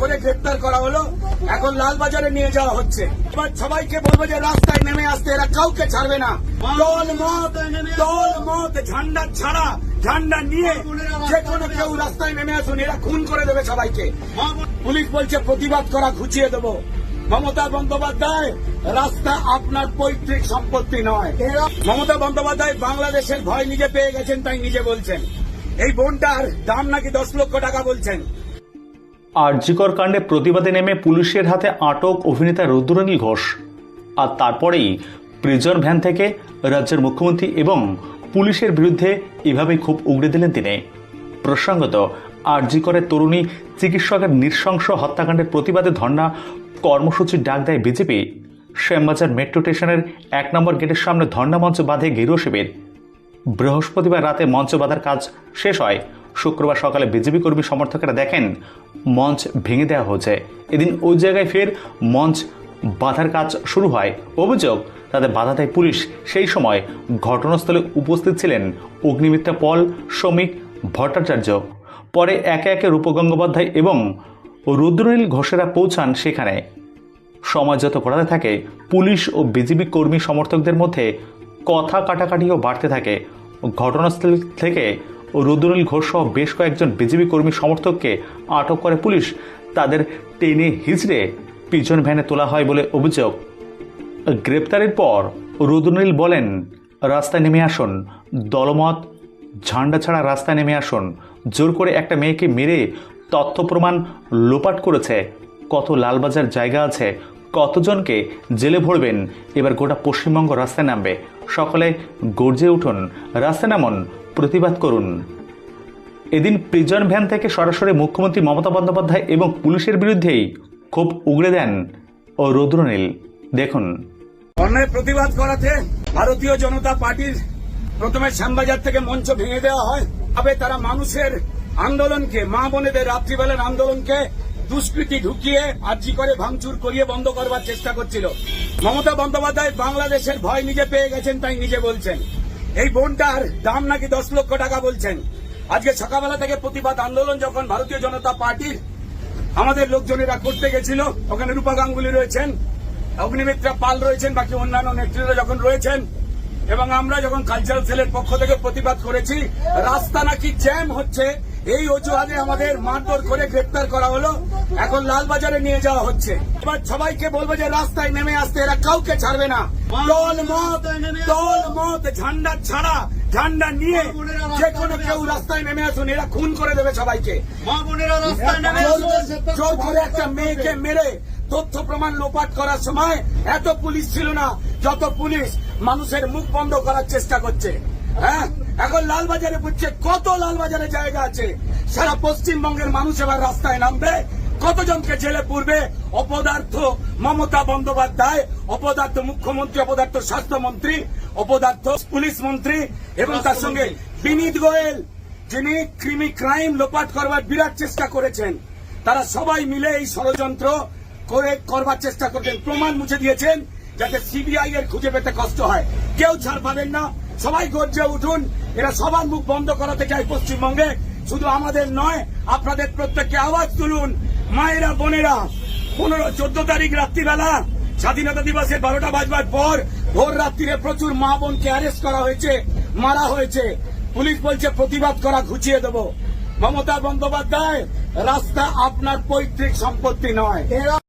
করে করা হলো। এখন লালবাজারে নিয়ে যাওয়া হচ্ছে। এবার সবাইকে বলব যে রাস্তায় নেমে আসতে, এরা কাউকে ছাড়বে না। দল মত দল মত, ঝান্ডা ছাড়া, ঝান্ডা নিয়ে যে কোনো কেউ রাস্তায় নেমে আসুন, এরা খুন করে দেবে সবাইকে। পুলিশ বলছে, প্রতিবাদ করা ঘুচিয়ে দেবো। মমতা বন্দ্যোপাধ্যায়, রাস্তা আপনার পৈতৃক সম্পত্তি নয়। মমতা বন্দ্যোপাধ্যায় বাংলাদেশের ভয় নিজে পেয়ে গেছেন, তাই নিজে বলছেন। এই বোনটার দাম নাকি দশ লক্ষ টাকা বলছেন। আরজিকর কাণ্ডে প্রতিবাদে নেমে পুলিশের হাতে আটক অভিনেতা রুদ্রনীল ঘোষ। আর তারপরেই প্রিজন ভ্যান থেকে রাজ্যের মুখ্যমন্ত্রী এবং পুলিশের বিরুদ্ধে এভাবেই খুব উগড়ে দিলেন তিনি। প্রসঙ্গত আরজিকরের তরুণী চিকিৎসকের নৃশংস হত্যাকাণ্ডের প্রতিবাদে ধর্ণা কর্মসূচির ডাক দেয় বিজেপি। শ্যামবাজার মেট্রো স্টেশনের এক নম্বর গেটের সামনে ধর্ণা মঞ্চ বাঁধে গেরুয়া শিবির। বৃহস্পতিবার রাতে মঞ্চ বাঁধার কাজ শেষ হয়। শুক্রবার সকালে বিজেপি কর্মী সমর্থকেরা দেখেন, মঞ্চ ভেঙে দেওয়া হয়েছে। এদিন ওই জায়গায় ফের মঞ্চ বাঁধার কাজ শুরু হয়। অভিযোগ, তাদের বাধা দেয় পুলিশ। সেই সময় ঘটনাস্থলে উপস্থিত ছিলেন অগ্নিমিত্রা পল, শ্রমিক ভট্টাচার্য। পরে একে একে রূপ গঙ্গোপাধ্যায় এবং রুদ্রনীল ঘোষেরা পৌঁছান সেখানে। সময় যত গড়াতে থাকে, পুলিশ ও বিজেপি কর্মী সমর্থকদের মধ্যে কথা কাটাকাটিও বাড়তে থাকে। ঘটনাস্থল থেকে রুদ্রনীল ঘোষ সহ বেশ কয়েকজন বিজেপি কর্মী সমর্থককে আটক করে পুলিশ। তাদের টেনে হিচড়ে পিজন ভ্যানে তোলা হয় বলে অভিযোগ। গ্রেপ্তারের পর রুদ্রনীল বলেন, রাস্তায় নেমে আসুন। দলমত, ঝান্ডা ছাড়া রাস্তায় নেমে আসুন। জোর করে একটা মেয়েকে মেরে তথ্য প্রমাণ লোপাট করেছে। কত লালবাজার জায়গা আছে কতজনকে জেলে ভরবেন? এবার গোটা পশ্চিমবঙ্গ রাস্তায় নামবে। সকলে গর্জে উঠুন। রাস্তায় নামুন। প্রতিবাদ করুন। এদিন প্রিজন ভ্যান থেকে সরাসরি মুখ্যমন্ত্রী মমতা বন্দ্যোপাধ্যায় এবং পুলিশের বিরুদ্ধেই খুব উগড়ে দেন ও রুদ্রনীল দেখুন। অন্যায় প্রতিবাদ করাতে ভারতীয় জনতা পার্টির প্রথমে শ্যামবাজার থেকে মঞ্চ ভেঙে দেওয়া হয়। তবে তারা মানুষের আন্দোলনকে, মা বোনেদের রাত্রিবেলার আন্দোলনকে দুষ্কৃতি ঢুকিয়ে আর্জি করে ভাঙচুর করিয়ে বন্ধ করবার চেষ্টা করছিল। মমতা বন্দ্যোপাধ্যায় বাংলাদেশের ভয় নিজে পেয়ে গেছেন তাই নিজে বলছেন। এই বোনটার দাম নাকি দশ লক্ষ টাকা বলছেন। আজকে সকালবেলা থেকে প্রতিবাদ আন্দোলন যখন ভারতীয় জনতা পার্টির আমাদের লোকজনেরা করতে গেছিল, ওখানে রূপা গাঙ্গুলি রয়েছেন, অগ্নিমিত্রা পাল রয়েছেন, বাকি অন্যান্য নেতৃত্ব যখন রয়েছেন, এবং আমরা যখন কালচারাল সেলের পক্ষ থেকে প্রতিবাদ করেছি, রাস্তা নাকি জ্যাম হচ্ছে এই অজুহাতে আমাদের মারধর করে গ্রেপ্তার করা হলো। এখন লালবাজারে নিয়ে যাওয়া হচ্ছে। এবার সবাইকে বলব যে রাস্তায় নেমে আসতে এরা কাউকে ছাড়বে না। দল মত দল মত ঝান্ডা ছাড়া ঝান্ডা নিয়ে যে কোনো কেউ রাস্তায় নেমে আসুন এরা খুন করে দেবে সবাইকে। জোর করে একটা মেয়েকে মেরে তথ্য প্রমাণ লোপাট করার সময় এত পুলিশ ছিল না যত পুলিশ মানুষের মুখ বন্ধ করার চেষ্টা করছে। হ্যাঁ? এখন লালবাজারে বুঝছে কত লালবাজারে জায়গা আছে। সারা পশ্চিমবঙ্গের মানুষ এবার রাস্তায় নামবে। কতজনকে জেলে পূর্বে? অপদার্থ মমতা বন্দ্যোপাধ্যায় অপদার্থ মুখ্যমন্ত্রী অপদার্থ স্বাস্থ্যমন্ত্রী অপদার্থ পুলিশ মন্ত্রী এবং তার সঙ্গে বিনীত গোয়েল যিনি ক্রিমি ক্রাইম লোপাট করবার বিরাট চেষ্টা করেছেন। তারা সবাই মিলে এই ষড়যন্ত্র করে করবার চেষ্টা করছেন। প্রমাণ মুছে দিয়েছেন যাতে সিবিআই এর খুঁজে পেতে কষ্ট হয়। কেউ ছাড় পাবেন না। সবাই গর্জে উঠুন। এরা সবার মুখ বন্ধ করাতে চায় পশ্চিমবঙ্গে। শুধু আমাদের নয়, আপনাদের প্রত্যেককে আওয়াজ তুলুন। মায়েরা, বোনেরা, পনেরো, চোদ্দ তারিখ রাত্রিবেলা, স্বাধীনতা দিবসের বারোটা বাজবার পর ভোর রাত্রিরে প্রচুর মা বোনকে অ্যারেস্ট করা হয়েছে, মারা হয়েছে। পুলিশ বলছে, প্রতিবাদ করা ঘুচিয়ে দেব। মমতা বন্দ্যোপাধ্যায়, রাস্তা আপনার পৈতৃক সম্পত্তি নয়।